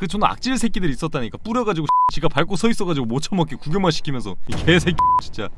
그 존나 악질 새끼들 있었다니까. 뿌려가지고 지가 밟고 서 있어가지고 못 처먹게 구경만 시키면서. 이 개새끼 진짜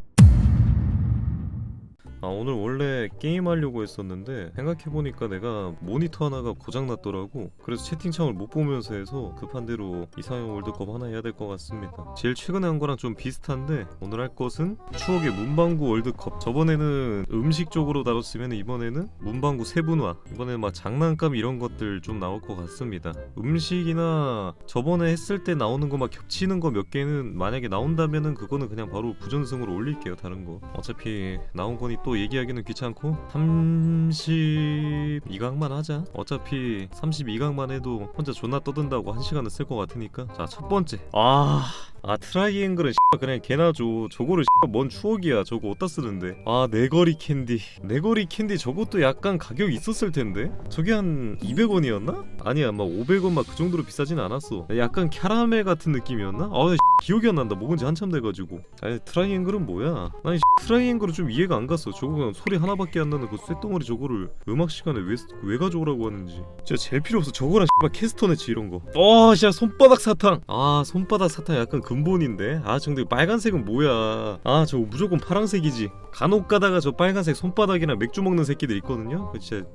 아 오늘 원래 게임하려고 했었는데 생각해보니까 내가 모니터 하나가 고장났더라고. 그래서 채팅창을 못 보면서 해서 급한 대로 이상형 월드컵 하나 해야 될 것 같습니다. 제일 최근에 한 거랑 좀 비슷한데 오늘 할 것은 추억의 문방구 월드컵. 저번에는 음식 쪽으로 다뤘으면 이번에는 문방구 세분화. 이번에는 막 장난감 이런 것들 좀 나올 것 같습니다. 음식이나 저번에 했을 때 나오는 거 막 겹치는 거 몇 개는 만약에 나온다면은 그거는 그냥 바로 부전승으로 올릴게요 다른 거. 어차피 나온 거니 또 얘기하기는 귀찮고 32강만 하자. 어차피 32강만 해도 혼자 존나 떠든다고 한 시간은 쓸 것 같으니까. 자 첫 번째. 아... 아 트라이앵글은 그냥 개나 줘. 저거를 뭔 추억이야. 저거 어디다 쓰는데? 아 네거리 캔디. 네거리 캔디 저것도 약간 가격이 있었을 텐데? 저게 한 200원이었나? 아니야 막 500원 막 그 정도로 비싸진 않았어. 약간 캐러멜 같은 느낌이었나? 아 기억이 안 난다. 먹은 지 한참 돼가지고. 아니 트라이앵글은 뭐야? 난 트라이앵글은 좀 이해가 안 갔어. 저거 그냥 소리 하나밖에 안 나는 그 쇳덩어리 저거를 음악 시간에 왜, 왜 가져오라고 하는지. 진짜 제일 필요 없어. 저거랑 씨발 캐스터네치 이런 거어 진짜 손바닥 사탕. 아 손바닥 사탕 약간 근본인데? 아 근데 빨간색은 뭐야? 아 저거 무조건 파란색이지. 간혹 가다가 저 빨간색 손바닥이랑 맥주 먹는 새끼들 있거든요? 그 진짜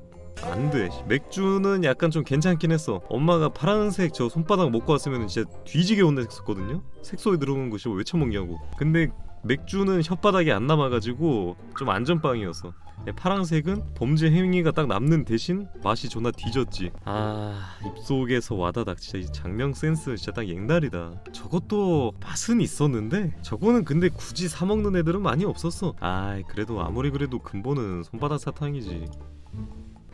안돼. 맥주는 약간 좀 괜찮긴 했어. 엄마가 파란색 저 손바닥 먹고 왔으면 진짜 뒤지게 혼냈었거든요? 색소에 들어오는 것이 왜 처먹냐고. 근데 맥주는 혓바닥에 안 남아가지고 좀 안전빵이었어 네, 파란색은 범죄 행위가 딱 남는 대신 맛이 존나 뒤졌지. 아 입속에서 와다닥 진짜 이 장명 센스 진짜 딱 옛날이다. 저것도 맛은 있었는데 저거는 근데 굳이 사 먹는 애들은 많이 없었어. 아 그래도 아무리 그래도 근본은 손바닥 사탕이지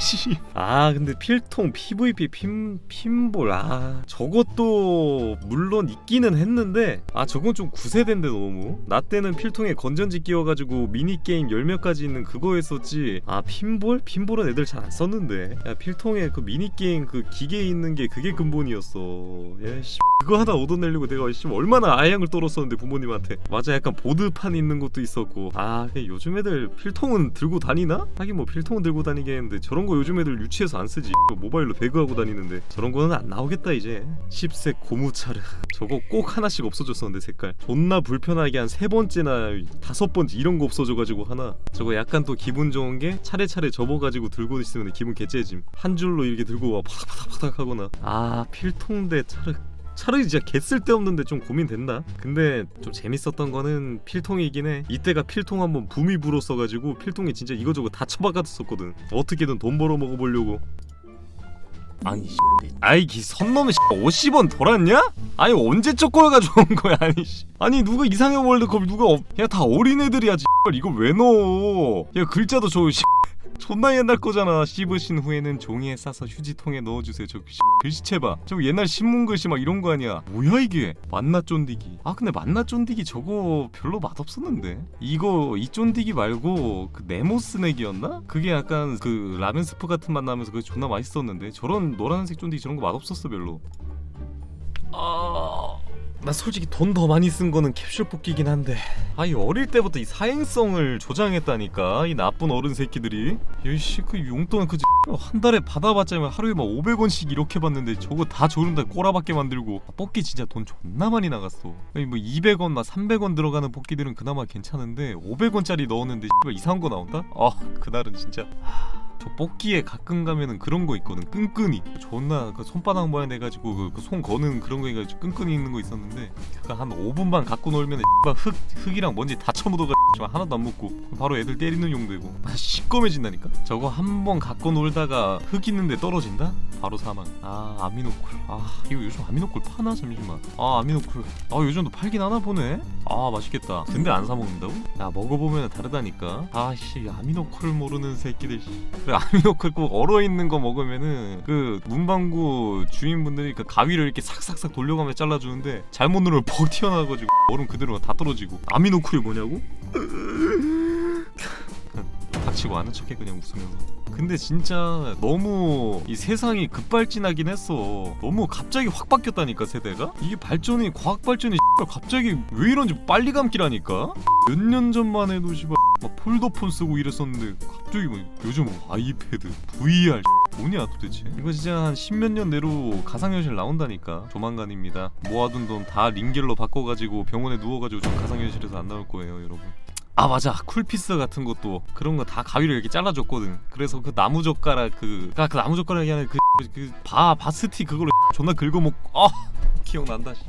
씨. 아 근데 필통 PVP 핀 핀볼. 아 저것도 물론 있기는 했는데 아 저건 좀 구세대인데 너무. 나 때는 필통에 건전지 끼워가지고 미니 게임 열몇 가지 있는 그거 했었지. 아 핀볼? 핀볼은 애들 잘 안 썼는데. 야 필통에 그 미니 게임 그 기계 있는 게 그게 근본이었어. 야씨. 그거 하나 얻어내려고 내가 씨 얼마나 아양을 떨었었는데 부모님한테. 맞아 약간 보드판 있는 것도 있었고. 아 요즘 애들 필통은 들고 다니나? 하긴 뭐 필통은 들고 다니겠는데 저런 거 요즘 애들 유치해서 안 쓰지. 모바일로 배그하고 다니는데. 저런 거는 안 나오겠다 이제. 10색 고무차르 저거 꼭 하나씩 없어졌었는데 색깔. 존나 불편하게 한 세 번째나 다섯 번째 이런 거 없어져가지고 하나. 저거 약간 또 기분 좋은 게 차례차례 접어가지고 들고 있으면 기분 개째짐. 한 줄로 이렇게 들고 와. 파닥파닥파닥 하거나. 아 필통대 차르 차라리 진짜 개 쓸데없는데 좀 고민된다 근데 좀 재밌었던 거는 필통이긴 해 이때가 필통 한번 붐이 불었어가지고 필통에 진짜 이거저거 다 처박았었거든 어떻게든 돈 벌어 먹어보려고 아니 씨. 아이 기 선놈의 씨 50원 돌았냐? 아니 언제 가지고 온 거야 아니 씨. 아니 누가 이상형 월드컵 누가 어... 야다 어린애들이야 씨. 이걸 왜 넣어 야 글자도 저 씨. 존나 옛날 거잖아. 씹으신 후에는 종이에 싸서 휴지통에 넣어주세요. 저 씨, 글씨체 봐. 저거 옛날 신문 글씨 막 이런 거 아니야. 뭐야 이게? 만나 쫀디기. 아 근데 만나 쫀디기 저거 별로 맛없었는데? 이거 이 쫀디기 말고 그 네모 스낵이었나? 그게 약간 그 라면 스프 같은 맛 나면서 그게 존나 맛있었는데? 저런 노란색 쫀디기 저런 거 맛없었어 별로. 아... 나 솔직히 돈 더 많이 쓴 거는 캡슐 뽑기긴 한데. 아이 어릴 때부터 이 사행성을 조장했다니까 이 나쁜 어른 새끼들이. 야이씨 그 용돈 그한 달에 받아봤자 하루에 막 500원씩 이렇게 받는데 저거 다 조른다 꼬라박게 만들고. 뽑기 진짜 돈 존나 많이 나갔어. 아니 뭐 200원 막 300원 들어가는 뽑기들은 그나마 괜찮은데 500원짜리 넣었는데 이상한 거 나온다? 아 그날은 진짜 저 뽑기에 가끔 가면은 그런 거 있거든. 끈끈이. 존나 그 손바닥 모양 내가지고 그, 그 손 거는 그런 거 해가지고 끈끈이 있는 거 있었는데 그거 한 5분만 갖고 놀면은 흙, 흙이랑 먼지 다 처묻어가지고 하나도 안 먹고 바로 애들 때리는 용 되고 아, 시꺼매진다니까? 저거 한 번 갖고 놀다가 흙 있는데 떨어진다? 바로 사망. 아 아미노쿨 아 이거 요즘 아미노쿨 파나? 잠시만. 아 아미노쿨 아 요즘도 팔긴 하나 보네? 아 맛있겠다. 근데 안 사 먹는다고? 야 먹어보면 다르다니까. 아씨 아미노쿨 모르는 새끼들 씨. 그래 아미노쿨 꼭 얼어 있는 거 먹으면은 그 문방구 주인분들이 그 가위를 이렇게 싹싹싹 돌려가면서 잘라주는데 잘못 누르면 퍽 튀어나와가지고 얼음 그대로 다 떨어지고 아미노쿨이 뭐냐고? 닥치고 아는 척해 그냥 웃으면서. 근데 진짜 너무 이 세상이 급발진하긴 했어. 너무 갑자기 확 바뀌었다니까 세대가? 이게 발전이 과학 발전이 갑자기 왜 이런지 빨리 감기라니까? 몇 년 전만 해도 씨발 막 폴더폰 쓰고 이랬었는데 갑자기 뭐 요즘 뭐 아이패드 VR 뭐냐 도대체? 이거 진짜 한 십몇 년 내로 가상현실 나온다니까. 조만간입니다. 모아둔 돈 다 링겔로 바꿔가지고 병원에 누워가지고 좀 가상현실에서 안 나올 거예요 여러분 아 맞아 쿨피스 같은 것도 그런 거 다 가위로 이렇게 잘라줬거든 그래서 그 나무 젓가락 그, 그, 그 나무 젓가락이 아니라 그그바 바스티 그걸로 존나 긁어먹고 아 기억난다 씨.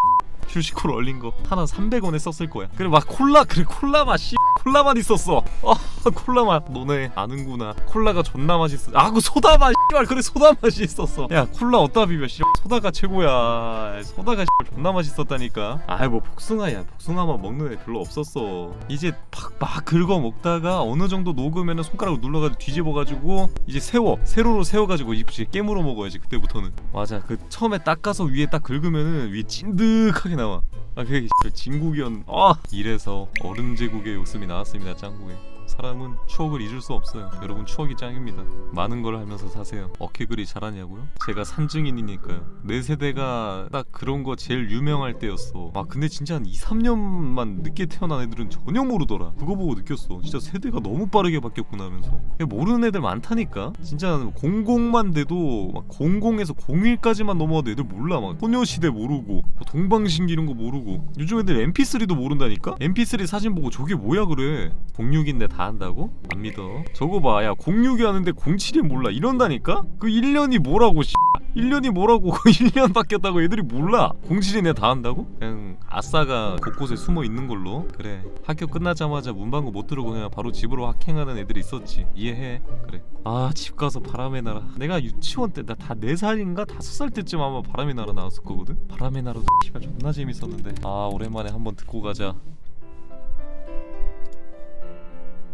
휴식콜 얼린 거. 하나 300원에 썼을 거야. 그래 막 콜라 그래 콜라 맛 씨. 콜라 맛 있었어. 아 콜라 맛. 너네 아는구나. 콜라가 존나 맛있어. 아그 소다 맛 씨발 그래 소다 맛이 있었어. 야 콜라 어디다 비벼 씨 소다가 최고야. 소다가 씨발 존나 맛있었다니까. 아이 뭐 복숭아야. 복숭아만 먹는 애 별로 없었어. 이제 막, 막 긁어 먹다가 어느 정도 녹으면은 손가락으로 눌러가지고 뒤집어가지고 이제 세워. 세로로 세워가지고 이제 깨물어 먹어야지 그때부터는. 맞아. 그 처음에 닦아서 위에 딱 긁으면은 위에 찐득하게 나와. 아 그게 진국이었 아! 이래서 어른 제국의 웃음이 나왔습니다 짱구에 사람은 추억을 잊을 수 없어요. 여러분 추억이 짱입니다. 많은 걸 하면서 사세요. 어케글이 잘하냐고요? 제가 산증인이니까요. 내 세대가 딱 그런 거 제일 유명할 때였어. 아 근데 진짜 한 2, 3년만 늦게 태어난 애들은 전혀 모르더라. 그거 보고 느꼈어. 진짜 세대가 너무 빠르게 바뀌었구나 하면서. 모르는 애들 많다니까? 진짜 00만 돼도 막 00에서 01까지만 넘어와도 애들 몰라. 막 소녀시대 모르고 뭐 동방신기 이런 거 모르고. 요즘 애들 MP3도 모른다니까? MP3 사진 보고 저게 뭐야 그래? 06인데 다 안다고? 안 믿어. 저거 봐야 06이 하는데 07이 몰라. 이런다니까? 그 1년이 뭐라고 씨. 1년이 뭐라고 1년 바뀌었다고 애들이 몰라. 07이네 다 한다고? 그냥 아싸가 곳곳에 숨어 있는 걸로. 그래. 학교 끝나자마자 문방구 못 들어오고 그냥 바로 집으로 학행하는 애들이 있었지. 이해해? 그래. 아 집 가서 바람의 나라 내가 유치원 때 나 다 4살인가? 5살 때쯤 아마 바람의 나라 나왔을 거거든? 바람의 나라도 씨발 존나 재밌었는데. 아 오랜만에 한번 듣고 가자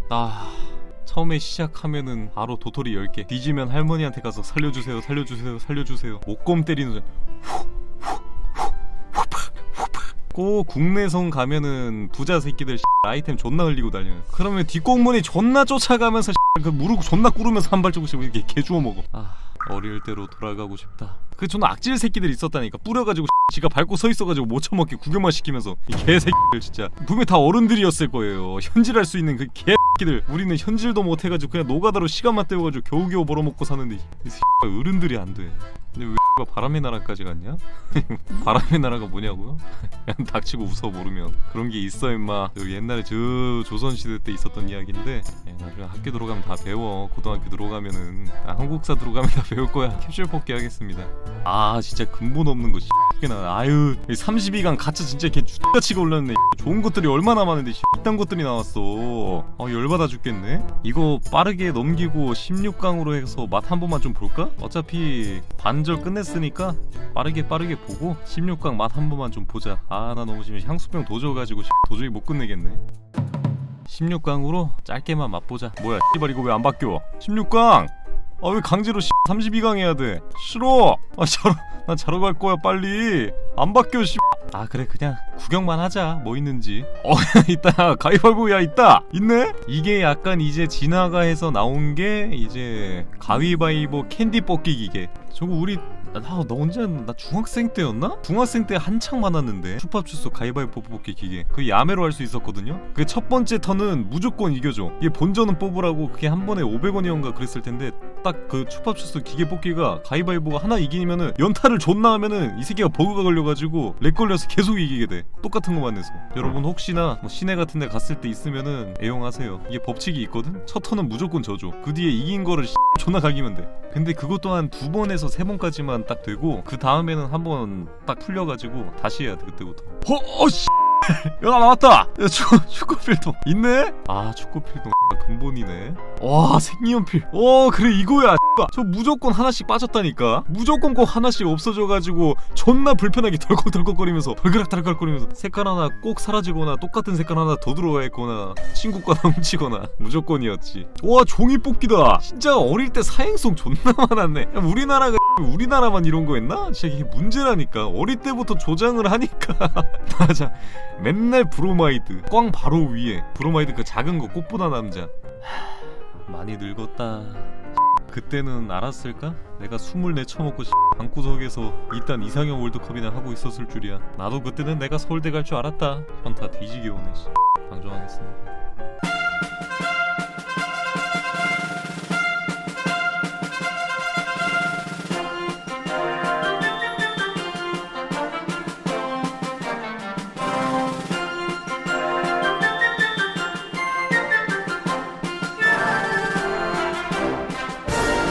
아 처음에 시작하면은 바로 도토리 10개. 뒤지면 할머니한테 가서 살려주세요 살려주세요 살려주세요. 목검 때리는 소리. 꼭 국내선 가면은 부자 새끼들 아이템 존나 흘리고 다녀요. 그러면 뒷공문이 존나 쫓아가면서 그 무릎 존나 꾸르면서 한 발자국씩 이렇게 개 주워 먹어. 아 어릴 때로 돌아가고 싶다. 그 존나 악질 새끼들 있었다니까. 뿌려가지고 지가 밟고 서 있어가지고 못 처먹게 구경만 시키면서 이 개새끼들 진짜. 분명 다 어른들이었을 거예요. 현질할 수 있는 그 개새 끼들 우리는 현질도 못해가지고 그냥 노가다로 시간만 때워가지고 겨우겨우 벌어먹고 사는데 이 어른들이 안돼 근데 왜 X가 바람의 나라까지 갔냐? 바람의 나라가 뭐냐고요? 그냥 닥치고 웃어 모르면. 그런 게 있어 임마. 옛날에 저 조선시대 때 있었던 이야기인데. 예, 나중에 학교 들어가면 다 배워. 고등학교 들어가면은. 아, 한국사 들어가면 다 배울 거야. 캡슐 뽑기 하겠습니다. 아 진짜 근본 없는 거 X나 아유. 32강 가차 진짜 개 X같이가 올랐네 좋은 것들이 얼마나 많은데 이딴 것들이 나왔어. 아 열받아 죽겠네. 이거 빠르게 넘기고 16강으로 해서 맛 한 번만 좀 볼까? 어차피 반절 끝냈으니까 빠르게 빠르게 보고 16강 맛 한 번만 좀 보자. 아 나 너무 지금 향수병 도져가지고 도저히 못 끝내겠네. 16강으로 짧게만 맛보자. 뭐야 씨발 이거 왜 안 바뀌어? 16강 아 왜 강제로 32강 해야 돼? 싫어. 아 자러 난 자러 갈 거야 빨리. 안 바뀌어 씨. 아 그래 그냥 구경만 하자. 뭐 있는지. 어 있다. 가위바위보 야 있다. 있네? 이게 약간 이제 진화가 해서 나온 게 이제 가위바위보 캔디 뽑기 기계. 저거 우리 나, 나 언제 나 중학생 때였나? 중학생 때 한창 많았는데. 슈퍼추스 가위바위보 뽑기 기계. 그 야매로 할 수 있었거든요. 그 첫 번째 턴은 무조건 이겨줘. 이게 본전은 뽑으라고 그게 한 번에 500원이었는가 그랬을 텐데 딱그 추팝추스 기계 뽑기가 가위바위보가 하나 이기면은 연타를 존나 하면은 이 새끼가 버그가 걸려가지고 렉 걸려서 계속 이기게 돼. 똑같은 것만 내서. 여러분 혹시나 뭐 시내 같은 데 갔을 때 있으면은 애용하세요. 이게 법칙이 있거든? 첫 턴은 무조건 져줘. 그 뒤에 이긴 거를 존나 갈기면 돼. 근데 그것 또한 두 번에서 세 번까지만 딱 되고 그 다음에는 한번 딱 풀려가지고 다시 해야 돼 그때부터. 어, 어 씨. 야 나왔다! 야 축구, 축구필도 있네? 아 축구필도 근본이네. 와 생리연필. 어 그래 이거야 저 무조건 하나씩 빠졌다니까. 무조건 꼭 하나씩 없어져가지고 존나 불편하게 덜컥덜컥거리면서 덜그락덜그락거리면서 색깔 하나 꼭 사라지거나 똑같은 색깔 하나 더 들어가 있거나 친구 거나 훔치거나 무조건이었지. 와 종이 뽑기다. 진짜 어릴 때 사행성 존나 많았네. 야, 우리나라가 우리나라만 이런 거 했나? 진짜 이게 문제라니까. 어릴 때부터 조장을 하니까. 맞아 맨날 브로마이드. 꽝 바로 위에. 브로마이드 그 작은 거 꽃보다 남자. 많이 늙었다. 그때는 알았을까? 내가 숨을 내쳐먹고 방구석에서 이딴 이상형 월드컵이나 하고 있었을 줄이야. 나도 그때는 내가 서울대 갈 줄 알았다. 현타 뒤지게 오네 씨. 방종하겠습니다